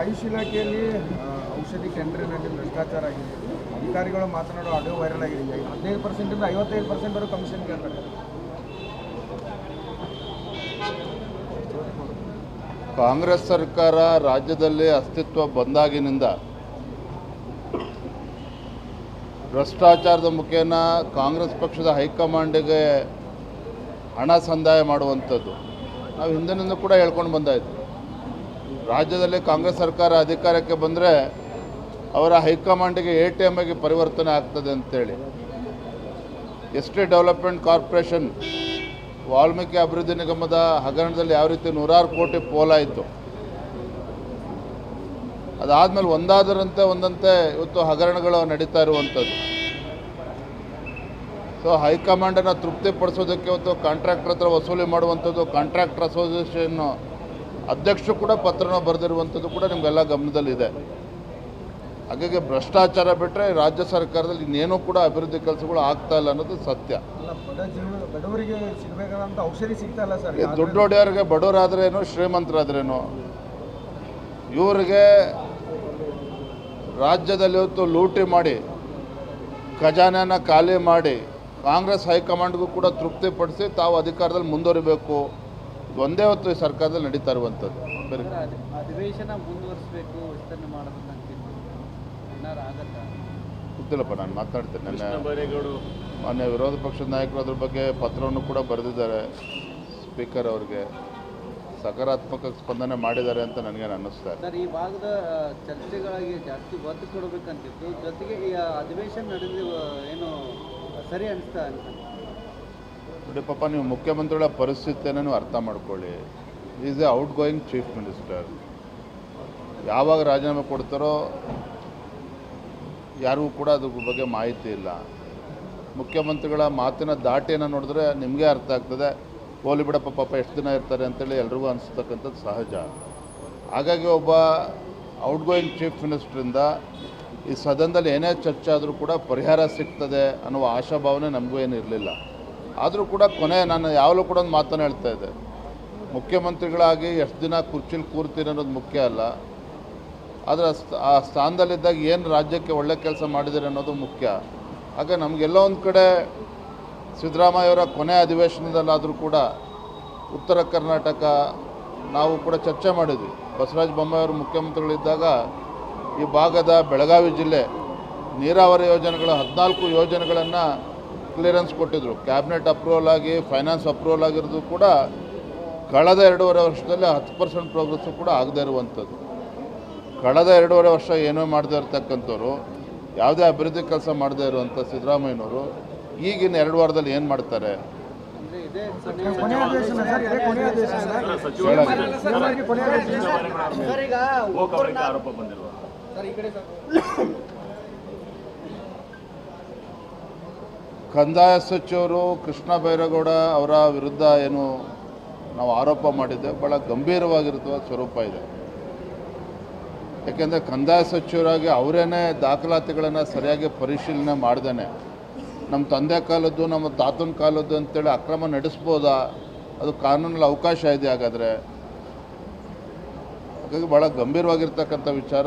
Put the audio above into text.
ಆಯುಷ್ ಇಲಾಖೆಯಲ್ಲಿ ಔಷಧಿ ಕೇಂದ್ರದಲ್ಲಿ ಭ್ರಷ್ಟಾಚಾರ ಆಗಿದೆ. ಅಧಿಕಾರಿಗಳು ಮಾತನಾಡೋ ಆಡಿಯೋ ವೈರಲ್ ಆಗಿದೆ. ಹದಿನೈದು ಪರ್ಸೆಂಟಿಂದ ಐವತ್ತೈದು ಪರ್ಸೆಂಟ್ ವರೆಗೂ ಕಮಿಷನ್ ಕೇಳ್ತಾರೆ. ಕಾಂಗ್ರೆಸ್ ಸರ್ಕಾರ ರಾಜ್ಯದಲ್ಲಿ ಅಸ್ತಿತ್ವ ಬಂದಾಗಿನಿಂದ ಭ್ರಷ್ಟಾಚಾರದ ಮುಖೇನ ಕಾಂಗ್ರೆಸ್ ಪಕ್ಷದ ಹೈಕಮಾಂಡ್ಗೆ ಹಣ ಸಂದಾಯ ಮಾಡುವಂಥದ್ದು. ನಾವು ಹಿಂದಿನಿಂದ ಕೂಡ ಹೇಳ್ಕೊಂಡು ಬಂದಾಯಿತು. ರಾಜ್ಯದಲ್ಲಿ ಕಾಂಗ್ರೆಸ್ ಸರ್ಕಾರ ಅಧಿಕಾರಕ್ಕೆ ಬಂದರೆ ಅವರ ಹೈಕಮಾಂಡಿಗೆ ಎ ಟಿ ಎಮ್ಗೆ ಪರಿವರ್ತನೆ ಆಗ್ತದೆ ಅಂತೇಳಿ. ಎಸ್ಟೇಟ್ ಡೆವಲಪ್ಮೆಂಟ್ ಕಾರ್ಪೊರೇಷನ್ ವಾಲ್ಮೀಕಿ ಅಭಿವೃದ್ಧಿ ನಿಗಮದ ಹಗರಣದಲ್ಲಿ ಯಾವ ರೀತಿ ನೂರಾರು ಕೋಟಿ ಪೋಲಾಯಿತು. ಅದಾದಮೇಲೆ ಒಂದಾದರಂತೆ ಒಂದಂತೆ ಇವತ್ತು ಹಗರಣಗಳು ನಡೀತಾ ಇರುವಂಥದ್ದು. ಸೊ ಹೈಕಮಾಂಡನ್ನು ತೃಪ್ತಿಪಡಿಸೋದಕ್ಕೆ ಇವತ್ತು ಕಾಂಟ್ರಾಕ್ಟರ್ ಹತ್ರ ವಸೂಲಿ ಮಾಡುವಂಥದ್ದು ಕಾಂಟ್ರಾಕ್ಟರ್ ಅಸೋಸಿಯೇಷನ್ ಅಧ್ಯಕ್ಷರು ಕೂಡ ಪತ್ರನ ಬರೆದಿರುವಂಥದ್ದು ಕೂಡ ನಿಮಗೆಲ್ಲ ಗಮನದಲ್ಲಿದೆ. ಹಾಗಾಗಿ ಭ್ರಷ್ಟಾಚಾರ ಬಿಟ್ಟರೆ ರಾಜ್ಯ ಸರ್ಕಾರದಲ್ಲಿ ಇನ್ನೇನೂ ಕೂಡ ಅಭಿವೃದ್ಧಿ ಕೆಲಸಗಳು ಆಗ್ತಾ ಇಲ್ಲ ಅನ್ನೋದು ಸತ್ಯ. ದುಡ್ಡು ಹೊಡೆಯೋರಿಗೆ ಬಡವರಾದ್ರೇನು ಶ್ರೀಮಂತರಾದ್ರೇನು? ಇವರಿಗೆ ರಾಜ್ಯದಲ್ಲಿ ಇವತ್ತು ಲೂಟಿ ಮಾಡಿ ಖಜಾನೆಯನ್ನು ಖಾಲಿ ಮಾಡಿ ಕಾಂಗ್ರೆಸ್ ಹೈಕಮಾಂಡ್ಗೂ ಕೂಡ ತೃಪ್ತಿಪಡಿಸಿ ತಾವು ಅಧಿಕಾರದಲ್ಲಿ ಮುಂದುವರಿಬೇಕು. ಒಂದೇ ಹೊತ್ತು ಸರ್ಕಾರದಲ್ಲಿ ನಡೀತಾ ಇರುವಂಥದ್ದು. ಬೇರೆ ಅಧಿವೇಶನ ಮುಂದುವರಿಸಬೇಕು ವಿಸ್ತರಣೆ ಗೊತ್ತಿಲ್ಲಪ್ಪ ನಾನು ಮಾತಾಡ್ತೇನೆ. ನನ್ನ ಮಾನ್ಯ ವಿರೋಧ ಪಕ್ಷದ ನಾಯಕರು ಅದ್ರ ಬಗ್ಗೆ ಪತ್ರವನ್ನು ಕೂಡ ಬರೆದಿದ್ದಾರೆ. ಸ್ಪೀಕರ್ ಅವ್ರಿಗೆ ಸಕಾರಾತ್ಮಕ ಸ್ಪಂದನೆ ಮಾಡಿದ್ದಾರೆ ಅಂತ ನನಗೆ ಅನ್ನಿಸ್ತಾ ಇದೆ. ಸರ್ ಈ ಭಾಗದ ಚರ್ಚೆಗಳಿಗೆ ಜಾಸ್ತಿ ಒತ್ತು ಕೊಡಬೇಕಂತಿತ್ತು. ಜೊತೆಗೆ ಈ ಅಧಿವೇಶನ ನಡೆದು ಏನು ಸರಿ ಅನಿಸ್ತಾ ಅಂತ. ನೋಡಿ ಪಾಪ, ನೀವು ಮುಖ್ಯಮಂತ್ರಿಗಳ ಪರಿಸ್ಥಿತಿಯನ್ನು ಅರ್ಥ ಮಾಡ್ಕೊಳ್ಳಿ. Is a outgoing chief minister ಯಾವಾಗ ರಾಜೀನಾಮೆ ಕೊಡ್ತಾರೋ ಯಾರಿಗೂ ಕೂಡ ಅದ್ರ ಬಗ್ಗೆ ಮಾಹಿತಿ ಇಲ್ಲ. ಮುಖ್ಯಮಂತ್ರಿಗಳ ಮಾತಿನ ದಾಟಿಯನ್ನು ನೋಡಿದ್ರೆ ನಿಮಗೆ ಅರ್ಥ ಆಗ್ತದೆ. ಹೋಲಿ ಬಿಡಪ್ಪ, ಪಾಪ, ಎಷ್ಟು ದಿನ ಇರ್ತಾರೆ ಅಂತೇಳಿ ಎಲ್ರಿಗೂ ಅನಿಸ್ತಕ್ಕಂಥದ್ದು ಸಹಜ. ಹಾಗಾಗಿ ಒಬ್ಬ ಔಟ್ ಗೋಯಿಂಗ್ ಚೀಫ್ ಮಿನಿಸ್ಟ್ರಿಂದ ಈ ಸದನದಲ್ಲಿ ಏನೇ ಚರ್ಚೆ ಆದರೂ ಕೂಡ ಪರಿಹಾರ ಸಿಗ್ತದೆ ಅನ್ನುವ ಆಶಾಭಾವನೆ ನಮಗೂ ಏನು ಇರಲಿಲ್ಲ ಆದರೂ ಕೂಡ ಕೊನೆ ನಾನು ಯಾವಾಗಲೂ ಕೂಡ ಒಂದು ಮಾತನ್ನು ಹೇಳ್ತಾ ಇದ್ದೆ. ಮುಖ್ಯಮಂತ್ರಿಗಳಾಗಿ ಎಷ್ಟು ದಿನ ಕುರ್ಚಿಲಿ ಕೂರ್ತೀನಿ ಅನ್ನೋದು ಮುಖ್ಯ ಅಲ್ಲ. ಆದರೆ ಆ ಸ್ಥ- ಆ ಸ್ಥಾನದಲ್ಲಿದ್ದಾಗ ಏನು ರಾಜ್ಯಕ್ಕೆ ಒಳ್ಳೆ ಕೆಲಸ ಮಾಡಿದ್ದೀರಿ ಅನ್ನೋದು ಮುಖ್ಯ. ಹಾಗೆ ನಮಗೆಲ್ಲೋ ಒಂದು ಕಡೆ ಸಿದ್ದರಾಮಯ್ಯವರ ಕೊನೆ ಅಧಿವೇಶನದಲ್ಲಾದರೂ ಕೂಡ ಉತ್ತರ ಕರ್ನಾಟಕ ನಾವು ಕೂಡ ಚರ್ಚೆ ಮಾಡಿದ್ವಿ. ಬಸವರಾಜ ಬೊಮ್ಮಾಯಿಯವರು ಮುಖ್ಯಮಂತ್ರಿಗಳಿದ್ದಾಗ ಈ ಭಾಗದ ಬೆಳಗಾವಿ ಜಿಲ್ಲೆ ನೀರಾವರಿ ಯೋಜನೆಗಳ ಹದಿನಾಲ್ಕು ಯೋಜನೆಗಳನ್ನು ಕ್ಲಿಯರೆನ್ಸ್ ಕೊಟ್ಟಿದ್ದರು ಕ್ಯಾಬಿನೆಟ್ ಅಪ್ರೂವಲ್ ಆಗಿ ಫೈನಾನ್ಸ್ ಅಪ್ರೂವಲ್ ಆಗಿರೋದು ಕೂಡ ಕಳೆದ ಎರಡೂವರೆ ವರ್ಷದಲ್ಲಿ ಹತ್ತು ಪರ್ಸೆಂಟ್ ಪ್ರೋಗ್ರೆಸ್ಸು ಕೂಡ ಆಗದೇ ಇರುವಂಥದ್ದು. ಕಳೆದ ಎರಡೂವರೆ ವರ್ಷ ಏನೋ ಮಾಡದೇ ಇರತಕ್ಕಂಥವ್ರು ಯಾವುದೇ ಅಭಿವೃದ್ಧಿ ಕೆಲಸ ಮಾಡದೇ ಇರುವಂಥ ಸಿದ್ದರಾಮಯ್ಯನವರು ಈಗಿನ ಎರಡು ವಾರದಲ್ಲಿ ಏನು ಮಾಡ್ತಾರೆ? ಅಂದ್ರೆ ಇದೇ ಕೊನೆಯ ಅಧಿವೇಶನ ಸರ್ ಇದೇ ಕೊನೆಯ ಅಧಿವೇಶನ ಹೇಳಾಗಿದೆ. CM ಕೊನೆಯ ಅಧಿವೇಶನ ಸರ್ ಈಗ ಸರ್ ಈ ಕಡೆ ಸರ್ ಕಂದಾಯ ಸಚಿವರು ಕೃಷ್ಣ ಬೈರೇಗೌಡ ಅವರ ವಿರುದ್ಧ ಏನು ನಾವು ಆರೋಪ ಮಾಡಿದ್ದೆ. ಭಾಳ ಗಂಭೀರವಾಗಿರುವ ಸ್ವರೂಪ ಇದೆ. ಯಾಕೆಂದರೆ ಕಂದಾಯ ಸಚಿವರಾಗಿ ಅವರೇನೇ ದಾಖಲಾತಿಗಳನ್ನು ಸರಿಯಾಗಿ ಪರಿಶೀಲನೆ ಮಾಡ್ದೇ ನಮ್ಮ ತಂದೆ ಕಾಲದ್ದು, ನಮ್ಮ ತಾತನ ಕಾಲದ್ದು ಅಂತೇಳಿ ಅಕ್ರಮ ನಡೆಸ್ಬೋದಾ? ಅದು ಕಾನೂನಲ್ಲಿ ಅವಕಾಶ ಇದೆ ಹಾಗಾದರೆ. ಹಾಗಾಗಿ ಭಾಳ ಗಂಭೀರವಾಗಿರ್ತಕ್ಕಂಥ ವಿಚಾರ.